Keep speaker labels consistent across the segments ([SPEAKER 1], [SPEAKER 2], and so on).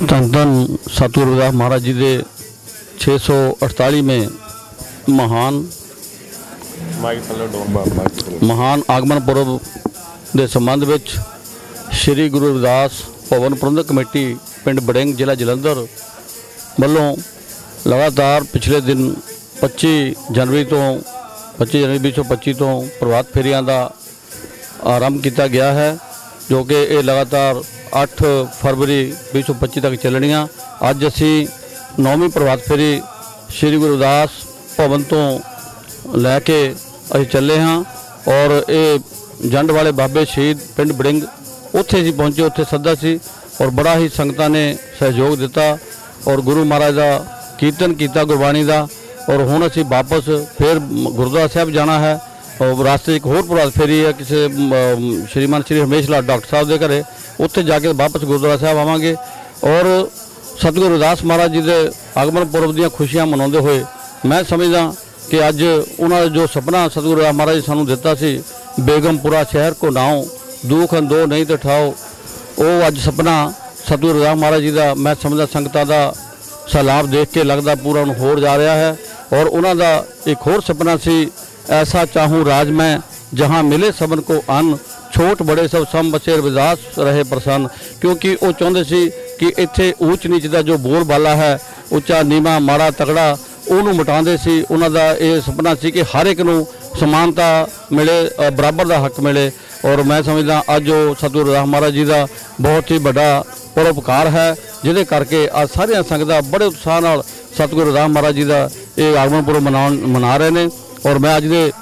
[SPEAKER 1] ਧੰਨ ਧੰਨ ਸਤਿਗੁਰੂ ਰਵਿਦਾਸ ਮਹਾਰਾਜ ਜੀ ਦੇ 648ਵੇਂ ਮਹਾਨ ਮਹਾਨ ਆਗਮਨ ਪੁਰਬ ਦੇ ਸੰਬੰਧ ਵਿੱਚ ਸ੍ਰੀ ਗੁਰੂ ਰਵਿਦਾਸ ਭਵਨ ਪ੍ਰਬੰਧਕ ਕਮੇਟੀ ਪਿੰਡ ਬੜਿੰਗ ਜ਼ਿਲ੍ਹਾ ਜਲੰਧਰ ਵੱਲੋਂ ਲਗਾਤਾਰ ਪਿਛਲੇ ਦਿਨ 25 ਜਨਵਰੀ ਤੋਂ 25 ਜਨਵਰੀ 2025 ਤੋਂ ਪ੍ਰਭਾਤ ਫੇਰੀਆਂ ਦਾ ਆਰੰਭ ਕੀਤਾ ਗਿਆ ਹੈ ਜੋ ਕਿ ਇਹ ਲਗਾਤਾਰ 8 ਫਰਵਰੀ 2025 ਤੱਕ ਚੱਲਣੀਆਂ। ਅੱਜ ਅਸੀਂ ਨੌਵੀਂ ਪ੍ਰਭਾਤ ਫੇਰੀ ਸ੍ਰੀ ਗੁਰੂ ਰਵਿਦਾਸ ਭਵਨ ਤੋਂ ਲੈ ਕੇ ਅਸੀਂ ਚੱਲੇ ਹਾਂ ਔਰ ਇਹ ਜੰਡ ਵਾਲੇ ਬਾਬੇ ਸ਼ਹੀਦ ਪਿੰਡ ਬੜਿੰਗ ਉੱਥੇ ਅਸੀਂ ਪਹੁੰਚੇ, ਉੱਥੇ ਸੱਦਾ ਸੀ ਔਰ ਬੜਾ ਹੀ ਸੰਗਤਾਂ ਨੇ ਸਹਿਯੋਗ ਦਿੱਤਾ ਔਰ ਗੁਰੂ ਮਹਾਰਾਜ ਦਾ ਕੀਰਤਨ ਕੀਤਾ ਗੁਰਬਾਣੀ ਦਾ ਔਰ ਹੁਣ ਅਸੀਂ ਵਾਪਸ ਫਿਰ ਗੁਰਦੁਆਰਾ ਸਾਹਿਬ ਜਾਣਾ ਹੈ। ਔਰ ਰਾਸਤੇ 'ਚ ਇੱਕ ਹੋਰ ਪ੍ਰਭਾਤ ਫੇਰੀ ਹੈ ਕਿਸੇ ਅਮ, ਸ਼੍ਰੀਮਾਨ ਸ਼੍ਰੀ ਹਰਮੇਸ਼ ਲਾਲ ਡਾਕਟਰ ਸਾਹਿਬ ਦੇ ਘਰੇ। ਉੱਥੇ ਜਾ ਕੇ ਵਾਪਸ ਗੁਰਦੁਆਰਾ ਸਾਹਿਬ ਆਵਾਂਗੇ ਔਰ ਸਤਿਗੁਰੂ ਰਵਿਦਾਸ ਮਹਾਰਾਜ ਜੀ ਦੇ ਆਗਮਨ ਪੁਰਬ ਦੀਆਂ ਖੁਸ਼ੀਆਂ ਮਨਾਉਂਦੇ ਹੋਏ ਮੈਂ ਸਮਝਦਾ ਕਿ ਅੱਜ ਉਹਨਾਂ ਦਾ ਜੋ ਸੁਪਨਾ ਸਤਿਗੁਰੂ ਰਵਿਦਾਸ ਮਹਾਰਾਜ ਜੀ ਸਾਨੂੰ ਦਿੱਤਾ ਸੀ ਬੇਗਮਪੁਰਾ ਸ਼ਹਿਰ ਕੋ ਨਾਉ ਦੁਖ ਦੋ ਨਹੀਂ ਤੇ ਠਾਓ ਉਹ ਅੱਜ ਸੁਪਨਾ ਸਤਿਗੁਰੂ ਰਵਿਦਾਸ ਮਹਾਰਾਜ ਜੀ ਦਾ ਮੈਂ ਸਮਝਦਾ ਸੰਗਤਾਂ ਦਾ ਸਲਾਬ ਦੇਖ ਕੇ ਲੱਗਦਾ ਪੂਰਾ ਨੂੰ ਹੋਰ ਜਾ ਰਿਹਾ ਹੈ। ਔਰ ਉਹਨਾਂ ਦਾ ਇੱਕ ਹੋਰ ਸੁਪਨਾ ਸੀ ਐਸਾ ਚਾਹੂੰ ਰਾਜ ਮੈਂ ਜਹਾਂ ਮਿਲੇ ਸਭਨ ਕੋ ਅੰਨ ਛੋਟ ਬੜੇ ਸਭ ਸਮ ਬਸੇ ਰਵਿਦਾਸ ਰਹੇ ਪ੍ਰਸੰਨ ਕਿਉਂਕਿ ਉਹ ਚਾਹੁੰਦੇ ਸੀ ਕਿ ਇੱਥੇ ਉੱਚ ਨੀਚ ਦਾ ਜੋ ਬੋਲ ਬਾਲਾ ਹੈ ਉੱਚਾ ਨੀਵਾ ਮਾੜਾ ਤਕੜਾ ਉਹਨੂੰ ਮਿਟਾਉਂਦੇ ਸੀ ਉਹਨਾਂ ਦਾ ਇਹ ਸੁਪਨਾ ਸੀ ਕਿ ਹਰ ਇੱਕ ਨੂੰ ਸਮਾਨਤਾ ਮਿਲੇ ਬਰਾਬਰ ਦਾ ਹੱਕ ਮਿਲੇ ਔਰ ਮੈਂ ਸਮਝਦਾ ਅੱਜ ਉਹ ਸਤਿਗੁਰੂ ਰਾਮ ਮਹਾਰਾਜ ਜੀ ਦਾ ਬਹੁਤ ਹੀ ਵੱਡਾ ਪਰਉਪਕਾਰ ਹੈ ਜਿਹਦੇ ਕਰਕੇ ਅੱਜ ਸਾਰੀਆਂ ਸੰਗਤਾਂ ਬੜੇ ਉਤਸ਼ਾਹ ਨਾਲ ਸਤਿਗੁਰੂ ਰਾਮ ਮਹਾਰਾਜ ਜੀ ਦਾ ਇਹ ਆਗਮਨ ਪੁਰਬ ਮਨਾਉਣ ਮਨਾ ਰਹੇ ਨੇ ਔਰ ਮੈਂ ਅੱਜ ਦੇ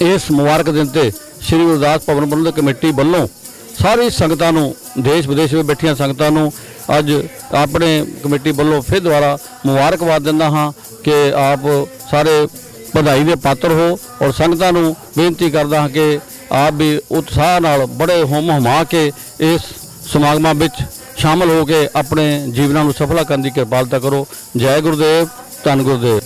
[SPEAKER 1] ਇਸ ਮੁਬਾਰਕ ਦਿਨ ਤੇ ਸ੍ਰੀ ਗੁਰਦਾਸ ਭਵਨ ਪ੍ਰਬੰਧਕ ਕਮੇਟੀ ਵੱਲੋਂ ਸਾਰੀ ਸੰਗਤਾਂ ਨੂੰ, ਦੇਸ਼ ਵਿਦੇਸ਼ ਵਿੱਚ ਬੈਠੀਆਂ ਸੰਗਤਾਂ ਨੂੰ ਅੱਜ ਆਪਣੇ ਕਮੇਟੀ ਵੱਲੋਂ ਫਿਰ ਦੁਬਾਰਾ ਮੁਬਾਰਕਬਾਦ ਦਿੰਦਾ ਹਾਂ ਕਿ ਆਪ ਸਾਰੇ ਵਧਾਈ ਦੇ ਪਾਤਰ ਹੋ ਔਰ ਸੰਗਤਾਂ ਨੂੰ ਬੇਨਤੀ ਕਰਦਾ ਹਾਂ ਕਿ ਆਪ ਵੀ ਉਤਸ਼ਾਹ ਨਾਲ ਬੜੇ ਹੁਮ ਹੁਮਾ ਕੇ ਇਸ ਸਮਾਗਮਾਂ ਵਿੱਚ ਸ਼ਾਮਲ ਹੋ ਕੇ ਆਪਣੇ ਜੀਵਨਾਂ ਨੂੰ ਸਫਲਾ ਕਰਨ ਦੀ ਕਿਰਪਾਲਤਾ ਕਰੋ। ਜੈ ਗੁਰਦੇਵ, ਧੰਨ ਗੁਰਦੇਵ।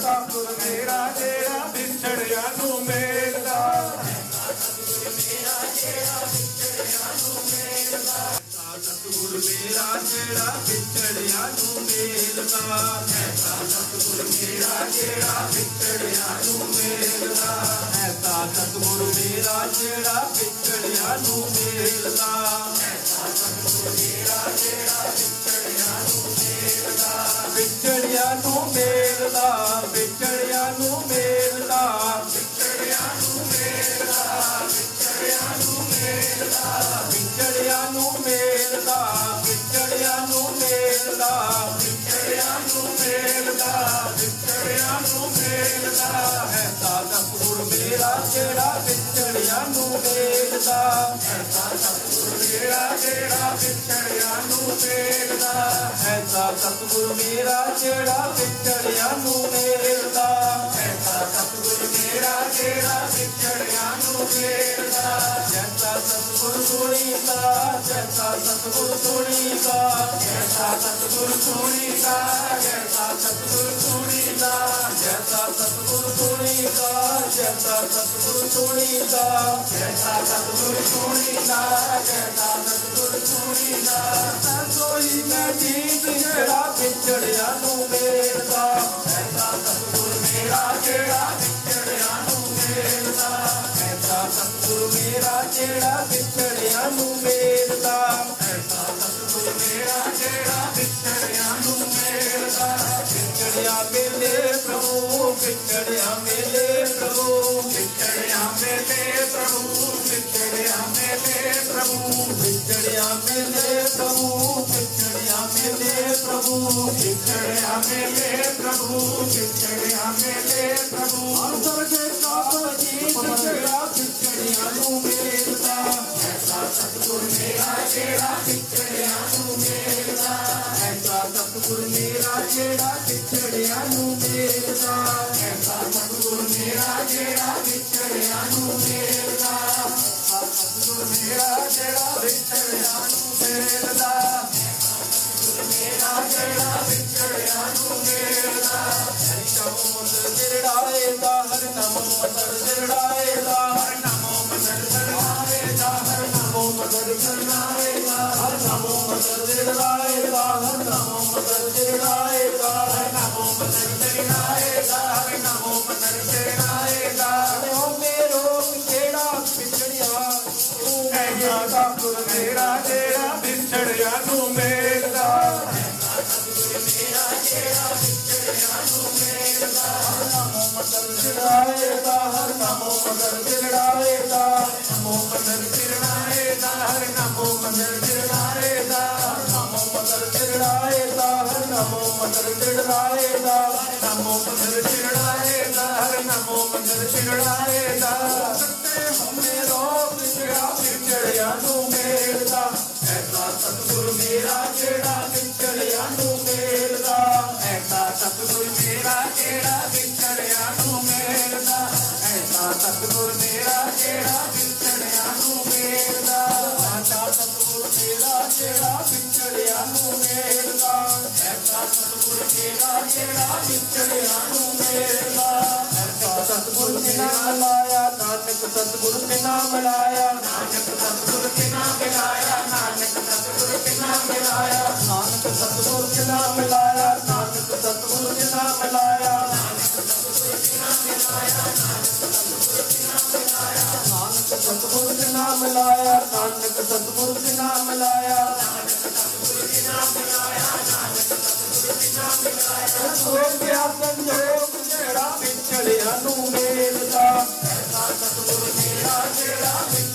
[SPEAKER 2] ਸਤਿਗੁਰ ਮੇਰਾ ਜਿਹੜਾ ਵਿਛੜਿਆ ਨੂੰ ਮੇਲਦਾ ਸਤਿਗੁਰ ਮੇਰਾ ਜਿਹੜਾ ਵਿਛੜਿਆ ਨੂੰ ਮੇਲਦਾ ਸਤਿਗੁਰ ਮੇਰਾ ਜਿਹੜਾ ਵਿਛੜਿਆ ਨੂੰ ਮੇਲਦਾ ਐਸਾ ਸਤਿਗੁਰ ਮੇਰਾ ਜਿਹੜਾ ਵਿਛੜਿਆ ਨੂੰ ਮੇਲਦਾ ਐਸਾ ਸਤਿਗੁਰ ਮੇਰਾ ਜਿਹੜਾ ਵਿਛੜਿਆ ਨੂੰ ਮੇਲਦਾ ਵਿਛੜਿਆ ਨੂੰ ਮੇਲ ਦਾ ਵਿਛੜਿਆ ਨੂੰ ਮੇਲ ਦਾ ਵਿਛੜਿਆ ਨੂੰ ਮੇਲ ਦਾ ਵਿਚੜਿਆਂ ਨੂੰ ਮੇਲ ਦਾ ਵਿਚੜਿਆਂ ਨੂੰ ਮੇਲ ਦਾ ਹੈ ਸਾਡਾ ਪੁਰ ਮੇਰਾ ਜਿਹੜਾ ਵਿਛੜਿਆ ਨੂੰ ਮੇਲ ਹੈ ਸਾਡਾ ਪੁਰ ਮੇਰਾ ਜਿਹੜਾ ਵਿਛੜਿਆ ਨੂੰ ਮੇਲਦਾ ਐਸਾ ਸਤਿਗੁਰ ਮੇਰਾ ਜਿਹੜਾ ਵਿਛੜਿਆ ਨੂੰ ਮੇਲਦਾ ਐਸਾ ਸਤਿਗੁਰ ਮੇਰਾ ਜਿਹੜਾ ਵਿਛੜਿਆ ਨੂੰ ਮੇਲਦਾ ਜੈਸਾ ਸਤਿਗੁਰ ਸੁਣੀਦਾ, ਜੈਸਾ ਸਤਿਗੁਰ ਸੁਣੀਦਾ। ਜੈਸਾ ਸਤਿਗੁਰ ਸੁਣੀਦਾ, ਜੈਸਾ ਸਤਿਗੁਰ ਸੁਣੀਦਾ। ਜੈਸਾ ਸਤਿਗੁਰ ਸੁਣੀਦਾ, ਜੈਸਾ ਸਤਿਗੁਰ ਸੁਣੀਦਾ। ਜੈਸਾ ਸਤਿਗੁਰ ਸੁਣੀਦਾ ਜੈਸਾ ਸਤਿਗੁਰ ਸੁਣੀਦਾ ਸੋਈ ਮੈਂ ਜੀਤ ਜਿਹੜਾ ਵਿਛੜਿਆ ਨੂੰ ਮੇਲਦਾ ਐਸਾ ਸਤਿਗੁਰ ਮੇਰਾ ਜਿਹੜਾ ਵਿਛੜਿਆ ਨੂੰ ਮੇਲਦਾ ਐਸਾ ਸਤਿਗੁਰ ਮੇਰਾ ਜਿਹੜਾ ਵਿਛੜਿਆ ਨੂੰ ਮੇਲਦਾ ਐਸਾ ਸਤਿਗੁਰ ਮੇਰਾ ਜਿਹੜਾ ਵਿਛੜਿਆ ਨੂੰ ਮੇਲਦਾ ਵਿਛੜਿਆ ਮੇਲੇ ਪ੍ਰਭੂ ਵਿਛੜਿਆ ਮੇਲੇ ਪ੍ਰਭੂ ਵਿਛੜਿਆ ਮੇਲੇ ਪ੍ਰਭੂ ਵਿਛੜਿਆ ਮੇਲੇ ਪ੍ਰਭੂ ਵਿਛੜਿਆ ਮੇਲੇ ਪ੍ਰਭੂ ਵਿਛੜਿਆ ਮੇਲੇ ਪ੍ਰਭੂ ਵਿਛੜਿਆ ਮੇਲੇ ਪ੍ਰਭੂ ਵਿਛੜਿਆ ਮੇਲੇ ਪ੍ਰਭੂ ਅੰਦਰ ਦੇ ਕਾਬ ਜੀ ਜਿਹੜਾ ਵਿਛੜਿਆ ਨੂੰ ਮੇਲਦਾ ਐਸਾ ਸਤਿਗੁਰ ਮੇਰਾ ਜਿਹੜਾ ਵਿਛੜਿਆ ਨੂੰ ਮੇਲਦਾ ਐਸਾ ਸਤਿਗੁਰ ਮੇਰਾ ਜਿਹੜਾ ਵਿਛੜਿਆ ਨੂੰ ਮੇਲਦਾ ਐਸਾ ਸਤਿਗੁਰ ਵਿਛੜਿਆਂ ਨੂੰ ਗੁਰ ਮੇਰਾ ਜਿਹੜਾ ਵਿਛੜਿਆ ਨੂੰ ਮੇਲਦਾ ਗੁਰ ਮੇਰਾ ਜਿਹੜਾ ਵਿਛੜਿਆ ਨੂੰ ਮੇਲਦਾ ਹਰੀ ਨਾਮ ਮੰਦਰ ਜਿਹੜਾਏ ਦਾ ਹਰ ਨਾਮ ਮੰਦਰ ਜਿਹੜਾਏ ਦਾ ਹਰ ਨਾਮ ਮੰਦਰ ਜਿਹੜਾਏ ਦਾ ਹਰ ਨਾਮ ਮੰਦਰ ਜਿਹੜਾਏ ਦਾ ਹਰ ਨਾਮ ਮੰਦਰ ਜਿਹੜਾਏ ਦਾ ਹਰ ਨਾਮ ਮੰਦਰ ਜਿਹੜਾਏ ਦਾ ਹਰ ਨਾਮ ਮੰਦਰ ਜਿਹੜਾਏ ਦਾ ਹਰ ਨਾਮ ਮੰਦਰ ਜਿਹੜਾਏ ਦਾ ਤੂੰ ਐਸਾ ਸਤਿਗੁਰ ਮੇਰਾ ਜਿਹੜਾ ਵਿਛੜਿਆ ਨੂੰ ਮੇਲਦਾ ਮਦਰ ਚੜਾਏ ਦਾ ਹਰ ਨਮੋ ਮਦਰ ਚੜਾਏ ਦਾ ਨਾਮੋ ਮੰਦਰ ਚੜਾਏ ਦਾ ਹਰ ਨਾਮੋ ਮੰਦਰ ਚੜਾਏ ਦਾ ਨਾਮੋ ਮੰਦਰ ਚੜਾਏ ਦਾ ਹਰ ਨਾਮੋ ਮੰਦਰ ਚੜਾਏ ਦਾ ਨਾਮੋ ਮੰਦਰ ਚੜਾਏ ਦਾ, ਹਰ ਨਾਮੋ ਮੰਦਰ ਚੜਾਏ ਦਾ। ਰੋਗ ਵਿਚੜਿਆ ਨੂੰ ਮੇਲਦਾ ਐਸਾ ਸਤਿਗੁਰ ਮੇਰਾ ਜਿਹੜਾ ਵਿਚੜਿਆ ਨੂੰ ਮੇਲਦਾ ਐਸਾ ਸਤਿਗੁਰ ਮੇਰਾ ਜਿਹੜਾ ਵਿਚੜਿਆ ਨੂੰ ਮੇਲਦਾ ਐਸਾ ਸਤਿਗੁਰ ਮੇਰਾ ਜਿਹੜਾ ਵਿਚੜਿਆ ਨੂੰ ਮੇਲਦਾ ਐਸਾ ਸਤਿਗੁਰ ਮੇਰਾ ਜਿਹੜਾ ਵਿਛੜਿਆ ਨੂੰ ਮੇਲਦਾ ਐਸਾ ਸਤਿਗੁਰ ਮੇਰਾ ਜਿਹੜਾ ਵਿਛੜਿਆ ਨੂੰ ਮੇਲਦਾ ਐਸਾ ਸਤਿਗੁਰ ਕੇ ਨਾਮ ਲਾਇਆ ਨਾਨਕ ਸਤਿਗੁਰ ਕੇ ਨਾਮ ਲਾਇਆ ਨਾਨਕ ਸਤਿਗੁਰ ਕੇ ਨਾਮ ਲਾਇਆ ਨਾਨਕ ਸਤਿਗੁਰ ਕੇ ਨਾਮ ਲਾਇਆ ਨਾਨਕ ਸਤਿਗੁਰ ਕੇ ਨਾਮ ਲਾਇਆ ਨਾਨਕ ਸਤਿਗੁਰ ਕੇ ਨਾਮ ਲਾਇਆ ਨਾਨਕ ਸਤਿਗੁਰ ਕੇ ਨਾਮ ਲਾਇਆ ਨਾਨਕ ਸਤਿਗੁਰ ਕੇ ਨਾਮ ਲਾਇਆ ਸੋਗ ਗਿਆ ਸੰਜੋਗ ਜਿਹੜਾ ਵਿਛੜਿਆ ਨੂੰ ਮੇਲਦਾ ਐਸਾ ਸਤਿਗੁਰ ਮੇਰਾ ਜਿਹੜਾ ਵਿਛੜਿਆ തൂർ മേളാ മേളാ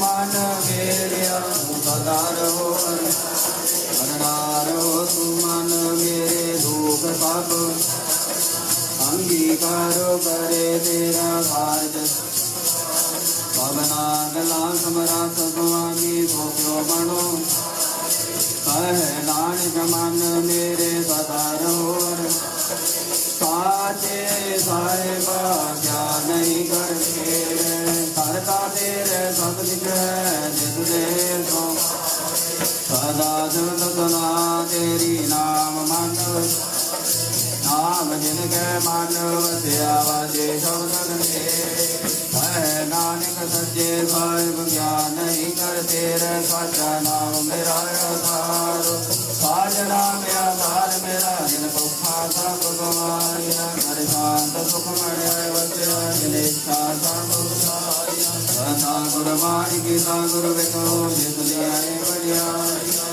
[SPEAKER 3] ਮਨ ਮੇਰਿਆ ਸਦਾ ਰਹੋ ਕਰਣਾ ਰਹੋ ਤੂੰ ਮਨ ਮੇਰੇ ਦੁਖ ਸਭ ਅੰਗੀਕਾਰੋ ਕਰੇ ਤੇਰਾ ਕਾਰਜ ਪਵਨਾ ਗਲਾ ਸਮਰਾ ਸੁਆਮੀ ਭੋਗਿਓ ਬਣੋ। ਕਹਿ ਨਾਨਕ ਮਨ ਮੇਰੇ ਸਦਾ ਰਹੋ ਸਾਚੇ ਸਾਹਿਬਾ ਕਿਆ ਨਹੀਂ ਕਰਕੇ ਕਰਤਾ ਤੇਰੇ ਸਤਿ ਵਿਖੇ ਜਿਤ ਦੇ ਸੋ। ਸਦਾ ਸੁਤ ਤੇਰੀ ਨਾਮ ਮੰਨ। ਨਾਮ ਜਿਨ ਕੈ ਮਨ ਵਸਿਆ ਵਾਜੇ ਸ਼ਬਦ ਗੰਗੇ ਹੈ ਨਾਨਕ ਸੱਚੇ ਸਾਹਿਬ ਗਿਆਨ ਨਹੀਂ ਕਰ ਤੇਰੇ ਸਾਚਾ ਨਾਮ ਮੇਰਾ ਆਧਾਰ ਸਾਜਣਾ ਮੇਰਾ ਆਧਾਰ ਮੇਰਾ ਜਿਨ ਪਉਖਾ ਸਭ ਗਵਾਇਆ ਹਰਿ ਸ਼ਾਂਤ ਸੁਖ ਮੜਿਆ ਵਸਿਆ ਜਿਨ ਸਭ ਸੁਖਾਇਆ ਸਦਾ ਗੁਰਬਾਣੀ ਕੀਤਾ ਗੁਰ ਵਿਖੋ ਜਿਸ ਲਿਆਏ ਵਡਿਆਈਆ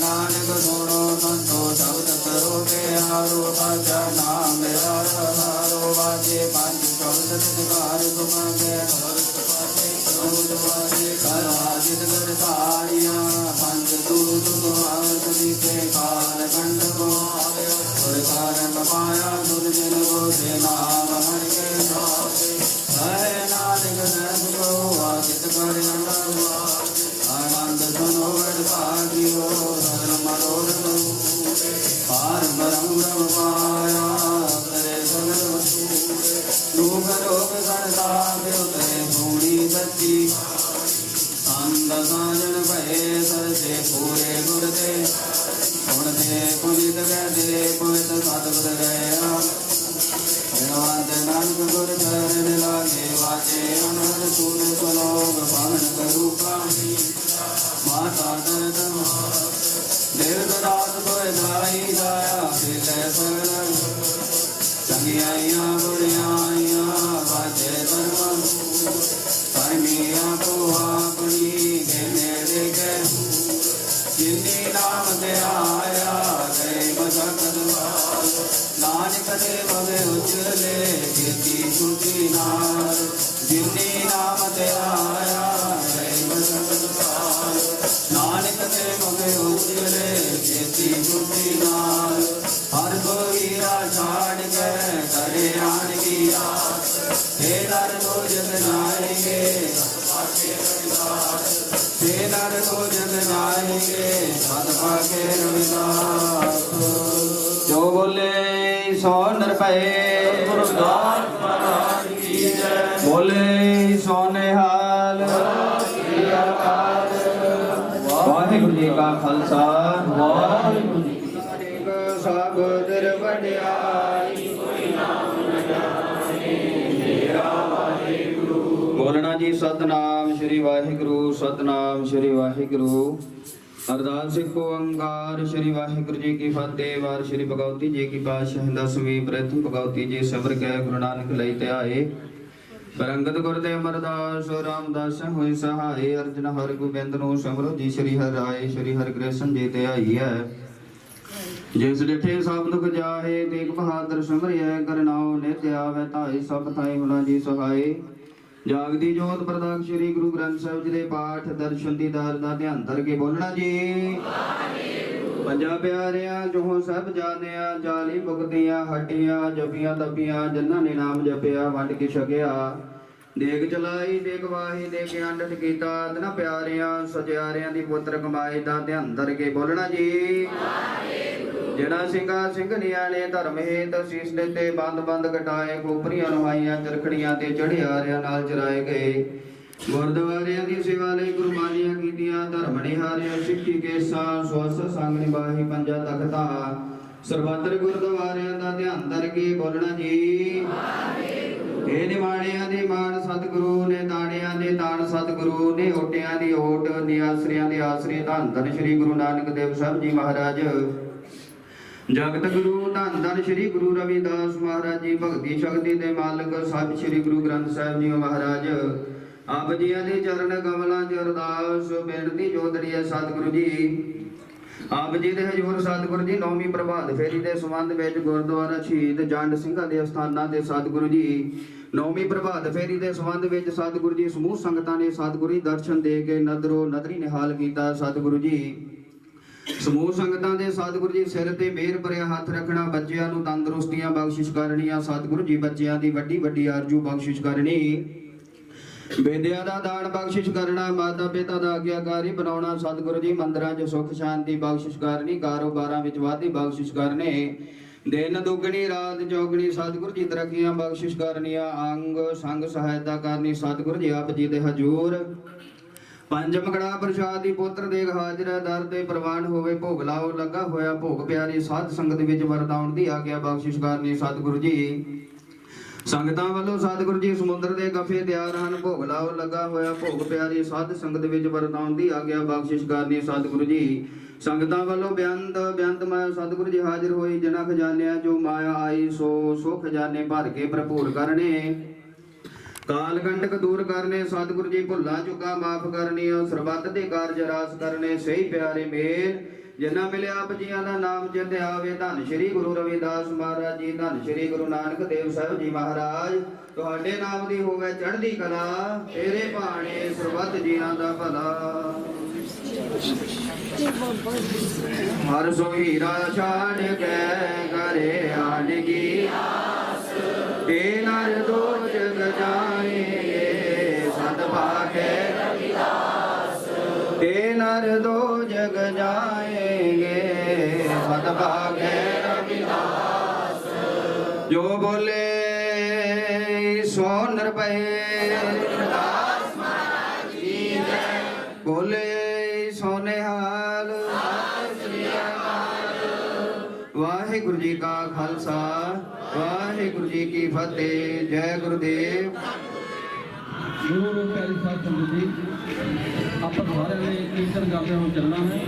[SPEAKER 3] ਨਾਨਕ ਸੁਣੋ ਸੰਤੋ ਸ਼ਬਦ ਕਰੋ ਤੇ ਸਾਚਾ ਨਾਮ ਮੇਰਾ ਆਧਾਰੋ ਵਾਜੇ ਪੰਜ सदवार गुमान ਨਾਨਕ ਨਿਰਦਰਾਤ ਤੋਇ ਨਾਹੀ ਕੋ ਕੋ ਜੋ ਬੋਲੇ ਸੋ ਨਰਪਏ ਗੁਰਦਾਸ ਮਹਾਰਾਜ ਕੀ ਜੈ ਬੋਲੇ ਸੋ ਨਿਹਾਲ। ਵਾਹਿਗੁਰੂ ਜੀ ਕਾ ਖਾਲਸਾ। ਜੀ, ਸਤਨਾਮ ਸ੍ਰੀ ਵਾਹਿਗੁਰੂ, ਸਤਨਾਮ ਸ੍ਰੀ ਵਾਹਿਗੁਰੂ। ਅਰਦਾਸ ਸਿੱਖ ਓੰਕਾਰ ਸ੍ਰੀ ਵਾਹਿਗੁਰੂ ਜੀ ਕੀ ਫਤਿਹ। ਵਾਰ ਸ੍ਰੀ ਭਗਵਤੀ ਜੀ ਕੀ ਪਾਤਸ਼ਾਹ ਦਸਵੀਂ ਪ੍ਰਥਮ ਭਗਵਤੀ ਜੀ ਸਬਰ ਕੈ ਗੁਰੂ ਨਾਨਕ ਲਈ ਧਿਆਏ ਬਰੰਗਤ ਗੁਰਦੇ ਅਮਰਦਾਸ, ਰਾਮਦਾਸ ਹੋਈ ਸਹਾਈ ਅਰਜਨ ਹਰ ਗੋਬਿੰਦ ਨੂੰ ਸਮਰੋ ਜੀ, ਸ੍ਰੀ ਹਰਿ ਰਾਏ, ਸ੍ਰੀ ਹਰਿ ਕ੍ਰਿਸ਼ਨ ਜੀ ਧਿਆਈ ਹੈ। ਜਿਸ ਡਿਠੇ ਸਭ ਦੁਖ ਜਾਹੇ, ਤੇਗ ਬਹਾਦਰ ਸਿਮਰਿਐ, ਕਰਨਾਉ ਨਿਤ ਆਵੈ ਧਾਈ ਸਭ ਥਾਈ ਹੁਣਾ ਜੀ ਸਹਾਈ ਜਾਗਦੀ ਜੋਤ ਪ੍ਰਦਾਖ ਸ੍ਰੀ ਗੁਰੂ ਗ੍ਰੰਥ ਸਾਹਿਬ ਜੀ ਦੇ ਪਾਠ, ਦਰਸ਼ਨ ਦੀਦਾਰ ਦਾ ਧਿਆਨ ਧਰ ਕੇ ਬੋਲਣਾ ਜੀ। ਪੰਜਾ ਪਿਆਰਿਆਂ ਜੋ ਸਭ ਜਾਣਿਆ, ਜਾਲੀ ਭੁਗਤੀਆਂ ਹਟੀਆਂ ਜਪੀਆਂ ਤਪੀਆਂ, ਜਿਨ੍ਹਾਂ ਨੇ ਨਾਮ ਜਪਿਆ, ਵੰਡ ਕੇ ਛਕਿਆ। ਦੇਗ ਚਲਾਈ, ਦੇਗ ਵਾਹੀ ਦੇ ਕੇ ਕੀਤਾ। ਤਨਾ ਪਿਆਰਿਆਂ ਸਜਿਆਰਿਆਂ ਦੀ ਪੁੱਤਰ ਕਮਾਈ ਦਾ ਧਿਆਨ ਧਰ ਕੇ ਬੋਲਣਾ ਜੀ। ਜਿਹੜਾ ਸਿੰਘਾ ਸਿੰਘਣੀਆਂ ਨੇ ਧਰਮ ਹੇਤ ਸੀਸ ਦੇ ਤੇ ਬੰਦ ਬੰਦ ਕਟਾਏ ਕੋਪਰੀਆਂ ਨਵਾਈਆਂ ਚਰਖੜੀਆਂ ਤੇ ਚੜਿਆਰਿਆਂ ਨਾਲ ਚਰਾਏ ਗਏ। ਗੁਰਦੁਆਰਿਆਂ ਦੀ ਸੇਵਾ ਲਈ ਗੁਰਬਾਣੀਆਂ ਕੀਤੀਆਂ, ਧਰਮ ਨਿਹਾਰਿਆ, ਸਿੱਖੀ ਕੇਸਾ, ਸਵਸ ਸੰਗ ਨਿਭਾਹੀ ਪੰਜਾ ਤਖਤਾ ਸਰਬੱਤਰ ਗੁਰਦੁਆਰਿਆਂ ਦਾ ਧਿਆਨ ਧਰ ਬੋਲਣਾ ਜੀ। ਇਹ ਨਿਮਾਣਿਆਂ ਦੇ ਮਾਣ ਸਤਿਗੁਰੂ, ਨੇ ਤਾਣਿਆਂ ਦੇ ਤਾਣ ਸਤਿਗੁਰੂ, ਨੇ ਓਟਿਆਂ ਦੀ ਓਟ ਨਿਆਸਰਿਆਂ ਦੇ ਆਸਰੇ ਧੰਨ ਧੰਨ ਸ੍ਰੀ ਗੁਰੂ ਨਾਨਕ ਦੇਵ ਸਾਹਿਬ ਜੀ ਮਹਾਰਾਜ। ਜਗਤ ਗੁਰੂ ਧੰਨ ਧੰਨ ਸ੍ਰੀ ਗੁਰੂ ਰਵਿਦਾਸ ਮਹਾਰਾਜ ਜੀ, ਭਗਤੀ ਸ਼ਕਤੀ ਦੇ ਮਾਲਕ ਸਾਹਿਬ ਸ੍ਰੀ ਗੁਰੂ ਗ੍ਰੰਥ ਸਾਹਿਬ ਜੀ ਮਹਾਰਾਜ। ਆਪ ਜੀਆਂ ਦੇ ਚਰਨ ਕਮਲਾਂ 'ਚ ਅਰਦਾਸ, ਬੇਨਤੀ ਜੋਦੜੀਏ ਸਤਿਗੁਰੂ ਜੀ। ਆਪ ਜੀ ਦੇ ਹਜੂਰ ਸਤਿਗੁਰੂ ਜੀ, ਨੌਵੀਂ ਪ੍ਰਭਾਤ ਫੇਰੀ ਦੇ ਸੰਬੰਧ ਵਿੱਚ ਗੁਰਦੁਆਰਾ ਸ਼ਹੀਦ ਜੰਡ ਸਿੰਘਾਂ ਦੇ ਅਸਥਾਨਾਂ ਤੇ ਸਤਿਗੁਰੂ ਜੀ। ਨੌਵੀਂ ਪ੍ਰਭਾਤ ਫੇਰੀ ਦੇ ਸੰਬੰਧ ਵਿੱਚ ਸਤਿਗੁਰੂ ਜੀ ਸਮੂਹ ਸੰਗਤਾਂ ਨੇ ਸਤਿਗੁਰੂ ਜੀ ਦਰਸ਼ਨ ਦੇ ਕੇ ਨਦਰੋ ਨਦਰੀ ਨਿਹਾਲ ਕੀਤਾ ਸਤਿਗੁਰੂ ਜੀ। ਸਮੂਹ ਸੰਗਤਾਂ ਦੇ ਸਤਿਗੁਰੂ ਜੀ ਸਿਰ ਤੇ ਮਿਹਰ ਭਰਿਆ ਹੱਥ ਰੱਖਣਾ, ਬੱਚਿਆਂ ਨੂੰ ਤੰਦਰੁਸਤੀਆਂ ਬਖਸ਼ਿਸ਼ ਕਰਨੀਆਂ ਸਤਿਗੁਰੂ ਜੀ ਬੱਚਿਆਂ ਦੀ ਵੱਡੀ ਵੱਡੀ ਆਰਜੂ ਬਖਸ਼ਿਸ਼ ਕਰਨੀ। ਵਿਦਿਆ ਦਾ ਦਾਨ ਬਖਸ਼ਿਸ਼ ਕਰਨਾ, ਮਾਤਾ ਪਿਤਾ ਦਾ ਆਗਿਆਕਾਰੀ ਬਣਾਉਣਾ, ਸਤਿਗੁਰੂ ਜੀ ਮੰਦਰਾਂ 'ਚ ਸੁਖ ਸ਼ਾਂਤੀ ਬਖਸ਼ਿਸ਼ ਕਰਨੀ, ਕਾਰੋਬਾਰਾਂ ਵਿੱਚ ਵਾਧੀ ਬਖਸ਼ਿਸ਼ ਕਰਨੇ। ਦਿਨ ਦੁਗਣੀ, ਰਾਤ ਚੌਗਣੀ, ਸਤਿਗੁਰੂ ਜੀ ਤਰੱਕੀਆਂ ਬਖਸ਼ਿਸ਼ ਕਰਨੀਆਂ, ਅੰਗ ਸੰਗ ਸਹਾਇਤਾ ਕਰਨੀ, ਸਤਿਗੁਰੂ ਜੀ ਆਪ ਜੀ ਦੇ ਹਜੂਰ। ਪੰਜ ਮਗੜਾ ਪ੍ਰਸ਼ਾਦ ਦੀ ਪੁੱਤਰ ਦੇਖ ਹਾਜ਼ਰ ਦਰ ਤੇ ਪ੍ਰਵਾਨ ਹੋਵੇ, ਭੋਗ ਲਾਓ, ਲੱਗਾ ਹੋਇਆ ਭੋਗ ਪਿਆਰੀ ਸਾਧ ਸੰਗਤ ਵਿੱਚ ਵਰਤਾਉਣ ਦੀ ਆਗਿਆ ਬਖਸ਼ਿਸ਼ ਕਰਨੀ ਸਤਿਗੁਰੂ ਜੀ। ਸੰਗਤਾਂ ਵੱਲੋਂ ਸਤਿਗੁਰੂ ਜੀ ਸਮੁੰਦਰ ਦੇ ਗਫੇ ਤਿਆਰ ਹਨ। ਭੋਗ ਲਾਓ, ਲੱਗਾ ਹੋਇਆ ਭੋਗ ਪਿਆਰੀ ਸਾਧ ਸੰਗਤ ਵਿੱਚ ਵਰਤਾਉਣ ਦੀ ਆਗਿਆ ਬਖਸ਼ਿਸ਼ ਕਰਨੀ ਸਤਿਗੁਰੂ ਜੀ। ਸੰਗਤਾਂ ਵੱਲੋਂ ਬਿਆੰਤ ਬਿਆੰਤ ਮਾਇਆ ਸਤਿਗੁਰੂ ਜੀ ਹਾਜ਼ਰ ਹੋਈ। ਜਨਾ ਖਜ਼ਾਨਿਆਂ ਜੋ ਮਾਇਆ ਆਈ, ਸੋ ਸੋ ਖਜ਼ਾਨੇ ਭਰ ਕੇ ਭਰਪੂਰ ਕਰਨੇ। ਕਾਲ ਕੰਟਕ ਦੂਰ ਕਰਨੇ, ਸਤਿਗੁਰ ਜੀ ਭੁੱਲਾਂ ਚੁੱਕਾ, ਮਾਫ ਕਰਨੀਓ ਸਰਬੱਤ ਦੇ ਕਾਰਜ ਰਾਸ ਕਰਨੇ, ਸਹੀ ਪਿਆਰੇ ਮੇਲ। ਜਿਨ੍ਹਾਂ ਮਿਲਿਆ ਆਪ ਜੀਆਂ ਦਾ ਨਾਮ ਚਿੰਤ ਆਵੇ, ਧੰਨ ਸ਼੍ਰੀ ਗੁਰੂ ਰਵਿਦਾਸ ਮਹਾਰਾਜ ਜੀ, ਧੰਨ ਸ਼੍ਰੀ ਗੁਰੂ ਨਾਨਕ ਦੇਵ ਸਾਹਿਬ ਜੀ ਮਹਾਰਾਜ। ਤੁਹਾਡੇ ਨਾਮ ਦੀ ਹੋਵੇ ਚੜ੍ਹਦੀ ਕਲਾ, ਤੇਰੇ ਭਾਣੇ ਸਰਬੱਤ ਜੀਆਂ ਦਾ ਭਲਾ। ਹਰ ਸੋ ਹੀਰਾ ਕੇ ਕਰੇ ਆਣਗੀ ਤੇ ਨਰ ਦੋ ਜਗ ਜਾਣਗੇ ਪਾਖੇ ਰਵਿਦਾਸ ਤੇ ਨਰ ਦੋ ਜਗ ਜਾਏਗੇ, ਸਤ ਪਾਖੇ ਰਵਿਦਾਸ ਜੋ ਬੋਲੇ, ਸੋ ਨਰਪਏ ਰਵਿਦਾਸ ਮਹਾਰਾਜ ਜੀ ਜੈ ਬੋਲੇ, ਸੋ ਨਿਹਾਲ। ਵਾਹਿਗੁਰੂ ਜੀ ਕਾ ਖਾਲਸਾ ਵਾਹਿਗੁਰੂ ਜੀ ਕੀ ਫਤਿਹ ਜੈ ਗੁਰਦੇਵ
[SPEAKER 4] ਗੁਰੂ ਰੂਪ ਪਿਆਰੀ ਸਾਹਿਬ ਸੰਗਤ ਜੀ। ਆਪਾਂ ਸਾਰਿਆਂ ਨੇ ਕੀਰਤਨ ਕਰਦੇ ਹੋਏ ਚੱਲਣਾ ਹੈ।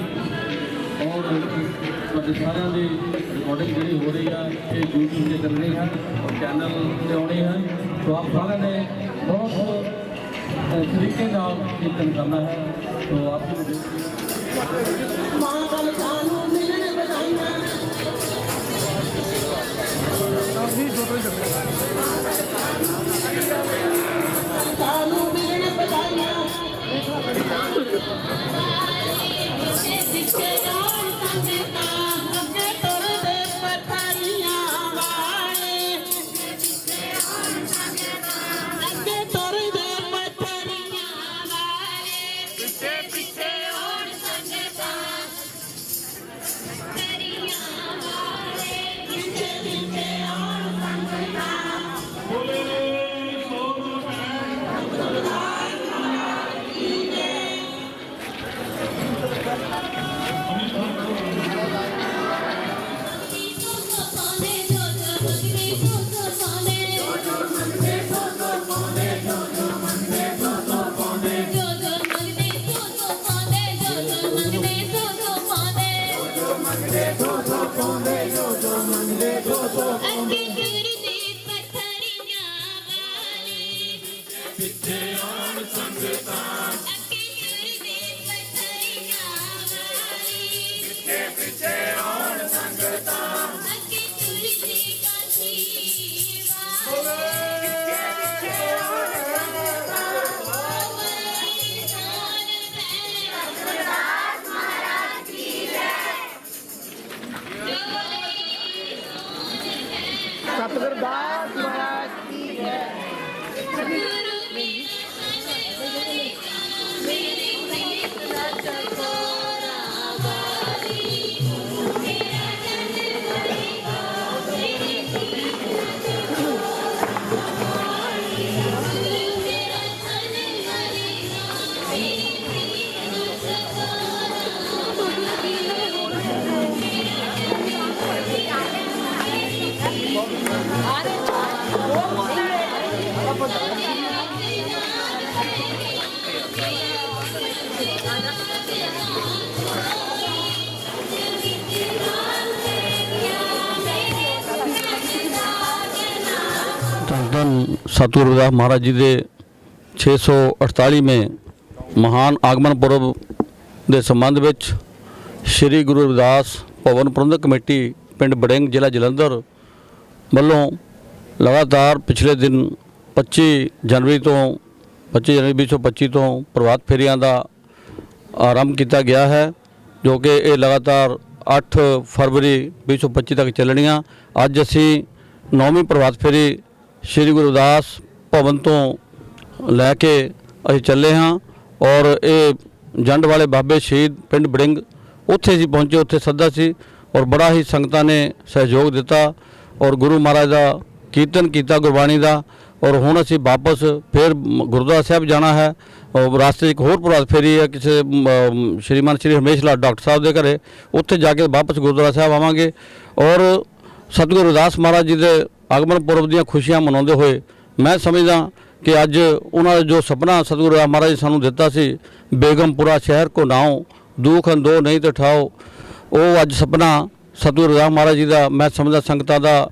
[SPEAKER 4] ਔਰ ਤੁਹਾਡੇ ਸਾਰਿਆਂ ਦੀ ਰਿਕਾਰਡਿੰਗ ਜਿਹੜੀ ਹੋ ਰਹੀ ਆ ਇਹ YouTube ਤੇ ਚੱਲਣੀ ਹੈ ਚੈਨਲ ਤੇ ਆਉਣੀ ਹੈ ਸੋ ਆਪ ਸਾਰਿਆਂ ਨੇ ਬਹੁਤ ਤਰੀਕੇ ਨਾਲ ਕੀਰਤਨ ਕਰਨਾ ਹੈ। ਸੋ ਆਪ ਜੀ ਨੂੰ
[SPEAKER 5] ਮਾਂ ਕੱਲ ਸਾਨੂੰ ਮਿਲਣ ਬਧਾਈਆਂ ਅੱਗੇ Thank you. Goodbye.
[SPEAKER 1] ਧੰਨ ਸਤਿਗੁਰੂ ਰਵਿਦਾਸ ਮਹਾਰਾਜ ਜੀ ਦੇ 648ਵੇਂ ਮਹਾਨ ਆਗਮਨ ਪੁਰਬ ਦੇ ਸੰਬੰਧ ਵਿੱਚ ਸ੍ਰੀ ਗੁਰੂ ਰਵਿਦਾਸ ਭਵਨ ਪ੍ਰਬੰਧਕ ਕਮੇਟੀ ਪਿੰਡ ਬੜਿੰਗ ਜ਼ਿਲ੍ਹਾ ਜਲੰਧਰ ਵੱਲੋਂ ਲਗਾਤਾਰ ਪਿਛਲੇ ਦਿਨ 25 ਜਨਵਰੀ ਤੋਂ 25 ਜਨਵਰੀ 2025 ਤੋਂ ਪ੍ਰਭਾਤ ਫੇਰੀਆਂ ਦਾ ਆਰੰਭ ਕੀਤਾ ਗਿਆ ਹੈ, ਜੋ ਕਿ ਇਹ ਲਗਾਤਾਰ 8 ਫਰਵਰੀ 2025 ਤੱਕ ਚੱਲਣੀਆਂ। ਅੱਜ ਅਸੀਂ ਨੌਵੀਂ ਪ੍ਰਭਾਤ ਫੇਰੀ ਸ੍ਰੀ ਗੁਰੂ ਰਵਿਦਾਸ ਭਵਨ ਤੋਂ ਲੈ ਕੇ ਅਸੀਂ ਚੱਲੇ ਹਾਂ ਔਰ ਇਹ ਜੰਡ ਵਾਲੇ ਬਾਬੇ ਸ਼ਹੀਦ ਪਿੰਡ ਬੜਿੰਗ ਉੱਥੇ ਅਸੀਂ ਪਹੁੰਚੇ, ਉੱਥੇ ਸੱਦਾ ਸੀ ਔਰ ਬੜਾ ਹੀ ਸੰਗਤਾਂ ਨੇ ਸਹਿਯੋਗ ਦਿੱਤਾ ਔਰ ਗੁਰੂ ਮਹਾਰਾਜ ਦਾ ਕੀਰਤਨ ਕੀਤਾ, ਗੁਰਬਾਣੀ ਦਾ ਔਰ ਹੁਣ ਅਸੀਂ ਵਾਪਸ ਫਿਰ ਗੁਰਦੁਆਰਾ ਸਾਹਿਬ ਜਾਣਾ ਹੈ ਔਰ ਰਾਸਤੇ 'ਚ ਇੱਕ ਹੋਰ ਪ੍ਰਭਾਤ ਫੇਰੀ ਹੈ, ਕਿਸੇ ਸ਼੍ਰੀਮਾਨ ਸ਼੍ਰੀ ਹਰਮੇਸ਼ ਲਾਲ ਡਾਕਟਰ ਸਾਹਿਬ ਦੇ ਘਰੇ, ਉੱਥੇ ਜਾ ਕੇ ਵਾਪਸ ਗੁਰਦੁਆਰਾ ਸਾਹਿਬ ਆਵਾਂਗੇ ਔਰ ਸਤਿਗੁਰੂ ਰਵਿਦਾਸ ਮਹਾਰਾਜ ਜੀ ਦੇ ਆਗਮਨ ਪੁਰਬ ਦੀਆਂ ਖੁਸ਼ੀਆਂ ਮਨਾਉਂਦੇ ਹੋਏ ਮੈਂ ਸਮਝਦਾ ਕਿ ਅੱਜ ਉਹਨਾਂ ਦਾ ਜੋ ਸੁਪਨਾ ਸਤਿਗੁਰੂ ਰਵਿਦਾਸ ਮਹਾਰਾਜ ਜੀ ਸਾਨੂੰ ਦਿੱਤਾ ਸੀ, ਬੇਗਮਪੁਰਾ ਸ਼ਹਿਰ ਕੋ ਨਾਉ ਦੂਖਨ ਦੋ ਨਹੀਂ ਤੇ ਠਾਓ ਉਹ ਅੱਜ ਸੁਪਨਾ ਸਤਿਗੁਰੂ ਰਵਿਦਾਸ ਮਹਾਰਾਜ ਜੀ ਦਾ ਮੈਂ ਸਮਝਦਾ ਸੰਗਤਾਂ ਦਾ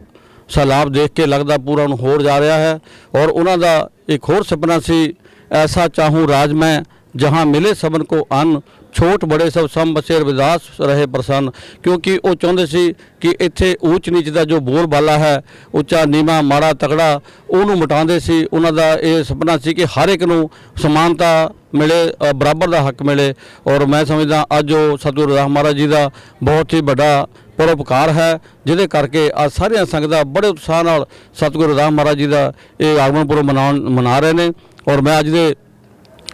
[SPEAKER 1] ਸਲਾਬ ਦੇਖ ਕੇ ਲੱਗਦਾ ਪੂਰਾ ਨੂੰ ਹੋਰ ਜਾ ਰਿਹਾ ਹੈ ਔਰ ਉਹਨਾਂ ਦਾ ਇੱਕ ਹੋਰ ਸੁਪਨਾ ਸੀ, ਐਸਾ ਚਾਹੂੰ ਰਾਜ ਮੈਂ, ਜਹਾਂ ਮਿਲੇ ਸਭਨ ਕੋ ਅੰਨ ਛੋਟ ਬੜੇ ਸਭ ਸਮ ਬਸੇ ਰਵਿਦਾਸ ਰਹੇ ਪ੍ਰਸੰਨ, ਕਿਉਂਕਿ ਉਹ ਚਾਹੁੰਦੇ ਸੀ ਕਿ ਇੱਥੇ ਉੱਚ ਨੀਚ ਦਾ ਜੋ ਬੋਲ ਬਾਲਾ ਹੈ, ਉੱਚਾ, ਨੀਵਾ, ਮਾੜਾ, ਤਕੜਾ, ਉਹਨੂੰ ਮਿਟਾਉਂਦੇ ਸੀ। ਉਹਨਾਂ ਦਾ ਇਹ ਸੁਪਨਾ ਸੀ ਕਿ ਹਰ ਇੱਕ ਨੂੰ ਸਮਾਨਤਾ ਮਿਲੇ ਬਰਾਬਰ ਦਾ ਹੱਕ ਮਿਲੇ। ਔਰ ਮੈਂ ਸਮਝਦਾ ਅੱਜ ਉਹ ਸਤਿਗੁਰੂ ਰਵਿਦਾਸ ਮਹਾਰਾਜ ਜੀ ਦਾ ਬਹੁਤ ਹੀ ਵੱਡਾ ਪਰਉਪਕਾਰ ਹੈ, ਜਿਹਦੇ ਕਰਕੇ ਅੱਜ ਸਾਰੀਆਂ ਸੰਗਤਾਂ ਬੜੇ ਉਤਸ਼ਾਹ ਨਾਲ ਸਤਿਗੁਰੂ ਰਵਿਦਾਸ ਮਹਾਰਾਜ ਜੀ ਦਾ ਇਹ ਆਗਮਨ ਪੁਰਬ ਮਨਾਉਣ, ਮਨਾ ਰਹੇ ਨੇ। ਔਰ ਮੈਂ ਅੱਜ ਦੇ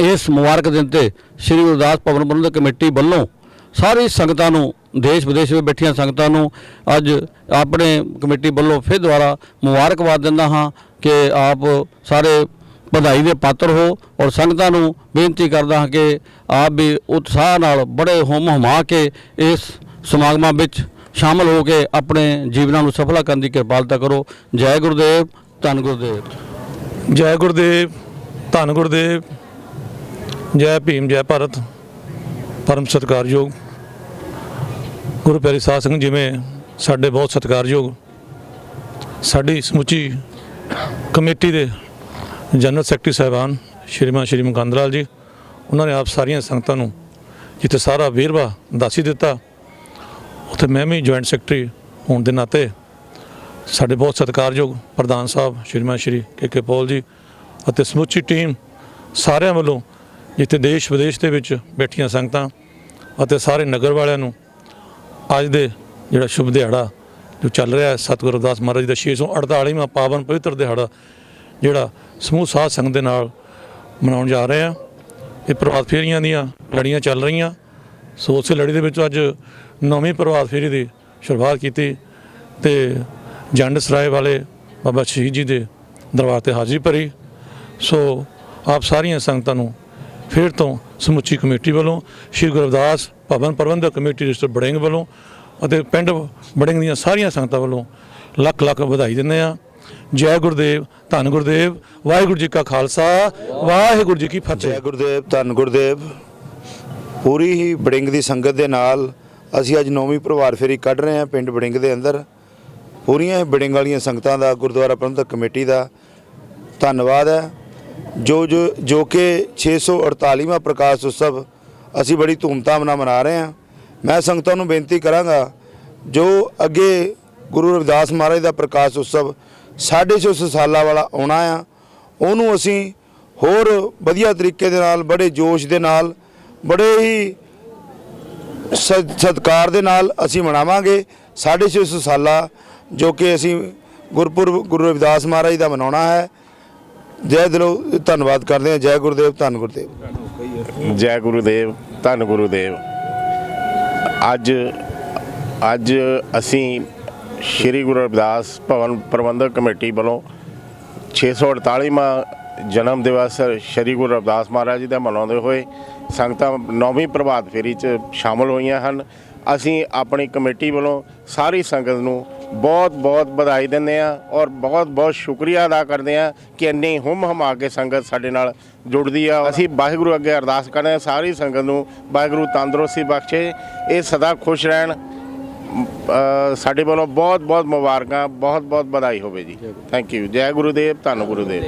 [SPEAKER 1] ਇਸ ਮੁਬਾਰਕ ਦਿਨ ਤੇ ਸ੍ਰੀ ਗੁਰਦਾਸ ਭਵਨ ਪ੍ਰਬੰਧਕ ਕਮੇਟੀ ਵੱਲੋਂ ਸਾਰੀ ਸੰਗਤਾਂ ਨੂੰ, ਦੇਸ਼ ਵਿਦੇਸ਼ ਵਿੱਚ ਬੈਠੀਆਂ ਸੰਗਤਾਂ ਨੂੰ ਅੱਜ ਆਪਣੇ ਕਮੇਟੀ ਵੱਲੋਂ ਫਿਰ ਦੁਆਰਾ ਮੁਬਾਰਕਬਾਦ ਦਿੰਦਾ ਹਾਂ ਕਿ ਆਪ ਸਾਰੇ ਵਧਾਈ ਦੇ ਪਾਤਰ ਹੋ ਔਰ ਸੰਗਤਾਂ ਨੂੰ ਬੇਨਤੀ ਕਰਦਾ ਹਾਂ ਕਿ ਆਪ ਵੀ ਉਤਸ਼ਾਹ ਨਾਲ ਬੜੇ ਹੋਮ ਹੁਮਾ ਕੇ ਇਸ ਸਮਾਗਮਾਂ ਵਿੱਚ ਸ਼ਾਮਲ ਹੋ ਕੇ ਆਪਣੇ ਜੀਵਨਾਂ ਨੂੰ ਸਫਲਾ ਕਰਨ ਦੀ ਕਿਰਪਾਲਤਾ ਕਰੋ। ਜੈ ਗੁਰਦੇਵ, ਧੰਨ ਗੁਰਦੇਵ।
[SPEAKER 6] ਜੈ ਗੁਰਦੇਵ, ਧੰਨ ਗੁਰਦੇਵ। ਜੈ ਭੀਮ, ਜੈ ਭਾਰਤ। ਪਰਮ ਸਤਿਕਾਰਯੋਗ। ਗੁਰੂ ਪਿਆਰੇ ਸਾਧ ਸੰਗਤ, ਜਿਵੇਂ ਸਾਡੇ ਬਹੁਤ ਸਤਿਕਾਰਯੋਗ, ਸਾਡੀ ਸਮੁੱਚੀ ਕਮੇਟੀ ਦੇ ਜਨਰਲ ਸੈਕਟਰੀ ਸਾਹਿਬਾਨ ਸ਼੍ਰੀਮਾਨ ਸ਼੍ਰੀ ਮੁਕੰਦ ਲਾਲ ਜੀ, ਉਹਨਾਂ ਨੇ ਆਪ ਸਾਰੀਆਂ ਸੰਗਤਾਂ ਨੂੰ ਜਿੱਥੇ ਸਾਰਾ ਵੇਰਵਾ ਦੱਸ ਹੀ ਦਿੱਤਾ, ਉੱਥੇ ਮੈਂ ਵੀ ਜੁਆਇੰਟ ਸੈਕਟਰੀ ਹੋਣ ਦੇ ਨਾਤੇ ਸਾਡੇ ਬਹੁਤ ਸਤਿਕਾਰਯੋਗ ਪ੍ਰਧਾਨ ਸਾਹਿਬ, ਸ਼੍ਰੀਮਾਨ ਸ਼੍ਰੀ ਕੇ ਕੇ ਪੌਲ ਜੀ ਅਤੇ ਸਮੁੱਚੀ ਟੀਮ ਸਾਰਿਆਂ ਵੱਲੋਂ ਜਿੱਥੇ ਦੇਸ਼ ਵਿਦੇਸ਼ ਦੇ ਵਿੱਚ ਬੈਠੀਆਂ ਸੰਗਤਾਂ ਅਤੇ ਸਾਰੇ ਨਗਰ ਵਾਲਿਆਂ ਨੂੰ ਅੱਜ ਦੇ ਜਿਹੜਾ ਸ਼ੁਭ ਦਿਹਾੜਾ ਜੋ ਚੱਲ ਰਿਹਾ ਹੈ, ਸਤਿਗੁਰੂ ਰਵਿਦਾਸ ਮਹਾਰਾਜ ਦਾ 648ਵਾਂ ਪਾਵਨ ਪਵਿੱਤਰ ਦਿਹਾੜਾ ਜਿਹੜਾ ਸਮੂਹ ਸਾਧ ਸੰਗਤ ਦੇ ਨਾਲ ਮਨਾਉਣ ਜਾ ਰਹੇ ਆ ਇਹ ਪ੍ਰਭਾਤ ਫੇਰੀਆਂ ਦੀਆਂ ਲੜੀਆਂ ਚੱਲ ਰਹੀਆਂ। ਸੋ ਉਸੇ ਲੜੀ ਦੇ ਵਿੱਚ ਅੱਜ ਨੌਵੀਂ ਪ੍ਰਭਾਤ ਫੇਰੀ ਦੀ ਸ਼ੁਰੂਆਤ ਕੀਤੀ ਤੇ ਜੰਡ ਸਰਾਏ ਵਾਲੇ ਬਾਬਾ ਸ਼ਹੀਦ ਜੀ ਦੇ ਦਰਬਾਰ ਤੇ ਹਾਜ਼ਰੀ ਭਰੀ। ਸੋ ਆਪ ਸਾਰੀਆਂ ਸੰਗਤਾਂ ਨੂੰ ਫਿਰ ਤੋਂ ਸਮੁੱਚੀ ਕਮੇਟੀ ਵੱਲੋਂ ਸ਼੍ਰੀ ਗੁਰੂ ਰਵਿਦਾਸ ਭਵਨ ਪ੍ਰਬੰਧਕ ਕਮੇਟੀ ਰਜਿਸਟਰ ਬੜਿੰਗ ਵੱਲੋਂ ਅਤੇ ਪਿੰਡ ਬੜਿੰਗ ਦੀਆਂ ਸਾਰੀਆਂ ਸੰਗਤਾਂ ਵੱਲੋਂ ਲੱਖ ਲੱਖ ਵਧਾਈ ਦਿੰਦੇ ਆ ਜੈ ਗੁਰਦੇਵ, ਧੰਨ ਗੁਰਦੇਵ, ਵਾਹਿਗੁਰੂ ਜੀ ਕਾ ਖਾਲਸਾ, ਵਾਹਿਗੁਰੂ ਜੀ ਕੀ ਫਤਿਹ।
[SPEAKER 7] ਜੈ ਗੁਰਦੇਵ, ਧੰਨ ਗੁਰਦੇਵ। ਪੂਰੀ ਹੀ ਬੜਿੰਗ ਦੀ ਸੰਗਤ ਦੇ ਨਾਲ ਅਸੀਂ ਅੱਜ ਨੌਵੀਂ ਪ੍ਰਭਾਤ ਫੇਰੀ ਕੱਢ ਰਹੇ ਹਾਂ ਪਿੰਡ ਬੜਿੰਗ ਦੇ ਅੰਦਰ। ਪੂਰੀਆਂ ਹੀ ਬੜਿੰਗ ਵਾਲੀਆਂ ਸੰਗਤਾਂ ਦਾ, ਗੁਰਦੁਆਰਾ ਪ੍ਰਬੰਧਕ ਕਮੇਟੀ ਦਾ ਧੰਨਵਾਦ ਹੈ। ਜੋ ਜੋ ਜੋ ਕਿ 648ਵਾਂ ਪ੍ਰਕਾਸ਼ ਉਤਸਵ ਅਸੀਂ ਬੜੀ ਧੂਮਧਾਮ ਨਾਲ ਮਨਾ ਰਹੇ ਹਾਂ। ਮੈਂ ਸੰਗਤਾਂ ਨੂੰ ਬੇਨਤੀ ਕਰਾਂਗਾ, ਜੋ ਅੱਗੇ ਗੁਰੂ ਰਵਿਦਾਸ ਮਹਾਰਾਜ ਦਾ ਪ੍ਰਕਾਸ਼ ਉਤਸਵ 650 ਸਾਲਾਂ ਵਾਲਾ ਆਉਣਾ ਆ, ਉਹਨੂੰ ਅਸੀਂ ਹੋਰ ਵਧੀਆ ਤਰੀਕੇ ਦੇ ਨਾਲ, ਬੜੇ ਜੋਸ਼ ਦੇ ਨਾਲ, ਬੜੇ ਹੀ ਸ- ਸਤਿਕਾਰ ਦੇ ਨਾਲ ਅਸੀਂ ਮਨਾਵਾਂਗੇ 650 ਸਾਲਾ ਜੋ ਕਿ ਅਸੀਂ ਗੁਰਪੁਰਬ, ਗੁਰੂ ਰਵਿਦਾਸ ਮਹਾਰਾਜ ਦਾ ਮਨਾਉਣਾ ਹੈ। ਜੈ ਦਿਲੋਂ ਧੰਨਵਾਦ ਕਰਦੇ ਹਾਂ, ਜੈ ਗੁਰਦੇਵ, ਧੰਨ ਗੁਰਦੇਵ।
[SPEAKER 8] ਜੈ ਗੁਰੂਦੇਵ, ਧੰਨ ਗੁਰੂਦੇਵ। ਅੱਜ ਅੱਜ ਅਸੀਂ ਸ੍ਰੀ ਗੁਰੂ ਰਵਿਦਾਸ ਭਵਨ ਪ੍ਰਬੰਧਕ ਕਮੇਟੀ ਵੱਲੋਂ 648ਵਾਂ ਜਨਮ ਦਿਵਸ ਸ੍ਰੀ ਗੁਰੂ ਰਵਿਦਾਸ ਮਹਾਰਾਜ ਜੀ ਦਾ ਮਨਾਉਂਦੇ ਹੋਏ ਸੰਗਤਾਂ ਨੌਵੀਂ ਪ੍ਰਭਾਤ ਫੇਰੀ 'ਚ ਸ਼ਾਮਲ ਹੋਈਆਂ ਹਨ। ਅਸੀਂ ਆਪਣੀ ਕਮੇਟੀ ਵੱਲੋਂ ਸਾਰੀ ਸੰਗਤ ਨੂੰ ਬਹੁਤ ਬਹੁਤ ਵਧਾਈ ਦਿੰਦੇ ਹਾਂ ਔਰ ਬਹੁਤ ਬਹੁਤ ਸ਼ੁਕਰੀਆ ਅਦਾ ਕਰਦੇ ਹਾਂ ਕਿ ਇੰਨੀ ਹੁੰਮ ਹਮਾ ਕੇ ਸੰਗਤ ਸਾਡੇ ਨਾਲ ਜੁੜਦੀ ਆ। ਅਸੀਂ ਵਾਹਿਗੁਰੂ ਅੱਗੇ ਅਰਦਾਸ ਕਰਦੇ ਹਾਂ ਸਾਰੀ ਸੰਗਤ ਨੂੰ ਵਾਹਿਗੁਰੂ ਤੰਦਰੁਸਤੀ ਬਖਸ਼ੇ ਇਹ ਸਦਾ ਖੁਸ਼ ਰਹਿਣ। ਸਾਡੇ ਵੱਲੋਂ ਬਹੁਤ ਬਹੁਤ ਮੁਬਾਰਕਾਂ ਬਹੁਤ ਬਹੁਤ ਵਧਾਈ ਹੋਵੇ ਜੀ। ਥੈਂਕ ਯੂ ਜੈ ਗੁਰੂਦੇਵ ਧੰਨ ਗੁਰੂਦੇਵ।